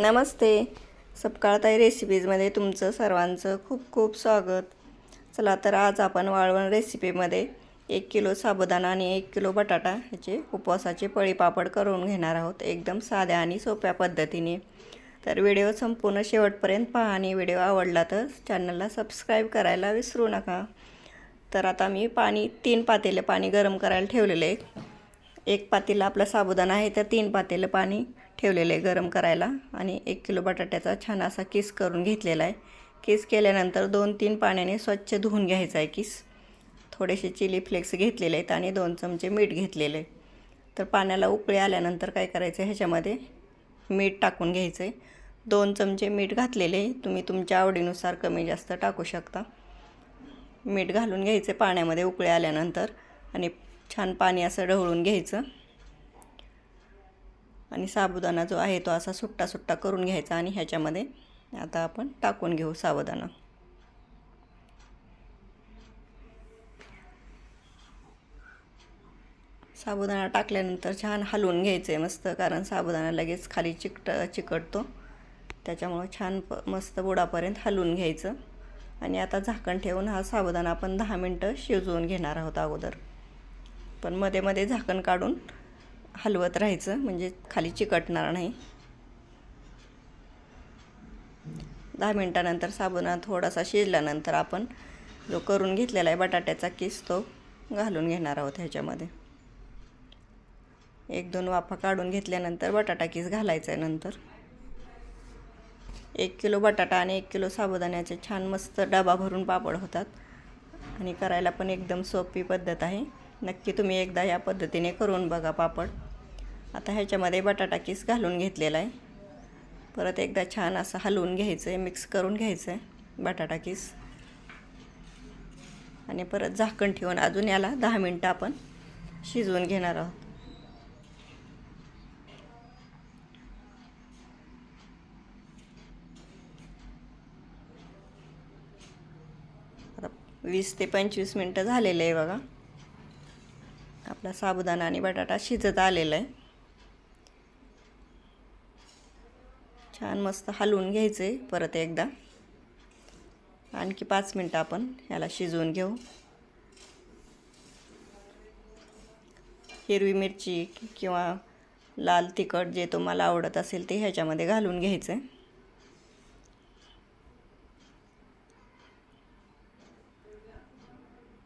नमस्ते. सपकाळताई रेसिपीजमध्ये तुमचं सर्वांचं खूप खूप स्वागत. चला तर आज आपण वाळवण रेसिपीमध्ये एक किलो साबुदाणा आणि एक किलो बटाटा ह्याचे उपवासाचे पळीपापड करून घेणार आहोत. एकदम साध्या आणि सोप्या पद्धतीने. तर व्हिडिओ संपूर्ण शेवटपर्यंत पहा आणि व्हिडिओ आवडला तर चॅनलला सबस्क्राईब करायला विसरू नका. तर आता मी पाणी तीन पातेले पाणी गरम करायला ठेवलेले. एक पातेलं आपला साबुदाणा आहे तर तीन पातेलं पाणी ठेवलेलं आहे गरम करायला आणि एक किलो बटाट्याचा छान असा किस करून घेतलेला आहे. किस केल्यानंतर दोन तीन पाण्याने स्वच्छ धुवून घ्यायचा आहे किस. थोडेसे चिली फ्लेक्स घेतलेले आहेत आणि दोन चमचे मीठ घेतलेले आहे. तर पाण्याला उकळी आल्यानंतर काय करायचं ह्याच्यामध्ये? मीठ टाकून घ्यायचं आहे. दोन चमचे मीठ घातलेले आहे. तुम्ही तुमच्या आवडीनुसार कमी जास्त टाकू शकता. मीठ घालून घ्यायचे पाण्यामध्ये उकळी आल्यानंतर आणि छान पाणी असं ढवळून घ्यायचं. आणि साबुदाणा जो आहे तो असा सुट्टा सुट्टा करून घ्यायचा आणि ह्याच्यामध्ये आता आपण टाकून घेऊ साबुदाणा. साबुदाणा टाकल्यानंतर छान हलवून घ्यायचं आहे मस्त कारण साबुदाणा लगेच खाली चिकट चिकटतो. त्याच्यामुळं छान प मस्त बुडापर्यंत हलवून घ्यायचं. आणि आता झाकण ठेवून हा साबुदाणा आपण दहा मिनटं शिजवून घेणार आहोत अगोदर. पण मध्ये मध्ये झाकण काढून हलवत राहायचं म्हणजे खाली चिकटणार नाही. दहा मिनटानंतर साबुदाणा थोडासा शिजल्यानंतर आपण जो करून घेतलेला आहे बटाट्याचा किस तो घालून घेणार आहोत ह्याच्यामध्ये. एक दोन वाफा काढून घेतल्यानंतर बटाटा किस घालायचा आहे नंतर. एक किलो बटाटा आणि एक किलो साबुदाण्याचे छान मस्त डबा भरून पापड होतात. आणि करायला पण एकदम सोपी पद्धत आहे. नक्की तुम्ही एकदा या पद्धतीने करून बघा पापड. आता ह्याच्यामध्ये बटाटा किस घालून घेतलेला आहे. परत एकदा छान असं हलवून घ्यायचं आहे मिक्स करून घ्यायचं आहे बटाटा किस. आणि परत झाकण ठेवून अजून याला दहा मिनटं आपण शिजवून घेणार आहोत. वीस ते पंचवीस मिनटं झालेले आहे बघा. आपला साबुदाणा आणि बटाटा शिजत आलेला आहे. छान मस्त हलवून घ्यायचं आहे परत एकदा. आणखी पाच मिनटं आपण ह्याला शिजवून घेऊ. हिरवी मिरची किंवा लाल तिखट जे तुम्हाला आवडत असेल ते ह्याच्यामध्ये घालून घ्यायचं. आहे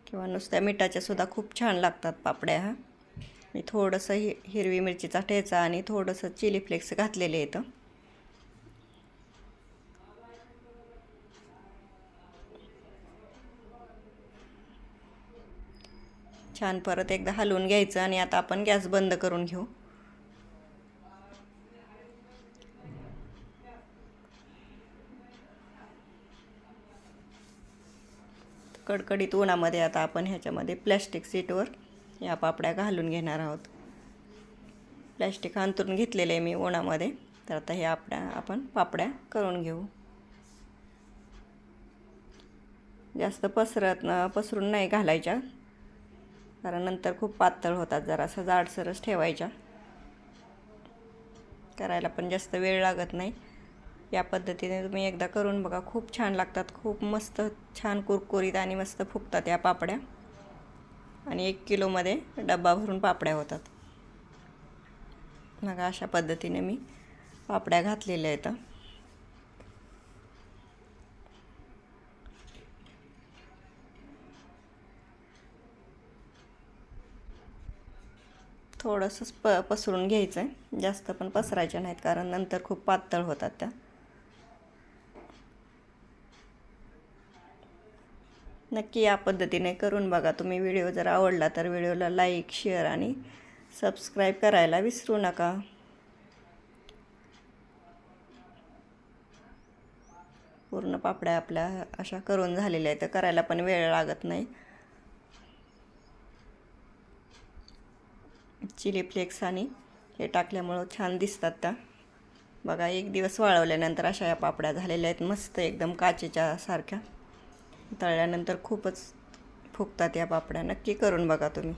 किंवा नुसत्या मिठाच्या सुद्धा खूप छान लागतात पापड्या हा मी थोडंसं हि हिरवी मिरचीचा ठेचा आणि थोडंसं चिली फ्लेक्स घातलेले येतं छान परत एकदा हलवून घ्यायचं आणि आता आपण गॅस बंद करून घेऊ. कडकडीत उन्हामध्ये आता आपण ह्याच्यामध्ये प्लॅस्टिक सीटवर या पापड्या घालून घेणार आहोत. प्लॅस्टिक अंतरून घेतलेले आहे मी उन्हामध्ये. तर आता हे आपल्या आपण पापड्या करून घेऊ. जास्त पसरत पसरून नाही घालायच्या. कारण नंतर खूप पातळ होतात जरासं जाडसरच ठेवायच्या. करायला पण जास्त वेळ लागत नाही. या पद्धतीने तुम्ही एकदा करून बघा खूप छान लागतात. खूप मस्त छान कुरकुरीत आणि मस्त फुगतात या पापड्या. आणि एक किलोमध्ये डब्बा भरून पापड्या होतात. मग अशा पद्धतीने मी पापड्या घातलेल्या आहेत. थोडंसं प पसरून घ्यायचं आहे जास्त पण पसरायच्या नाहीत कारण नंतर खूप पातळ होतात त्या. नक्की या पद्धतीने करून बघा. तुम्ही व्हिडिओ जर आवडला तर व्हिडिओला लाईक शेअर आणि सबस्क्राईब करायला विसरू नका. पूर्ण पापड्या आपल्या अशा करून झालेल्या आहेत. तर करायला पण वेळ लागत नाही. चिली फ्लेक्स आणि हे टाकल्यामुळं छान दिसतात त्या. बघा एक दिवस वाळवल्यानंतर अशा या पापड्या झालेल्या आहेत. मस्त एकदम काचेच्या सारख्या. तळल्यानंतर खूपच फुगतात या पापड्या. नक्की करून बघा तुम्ही.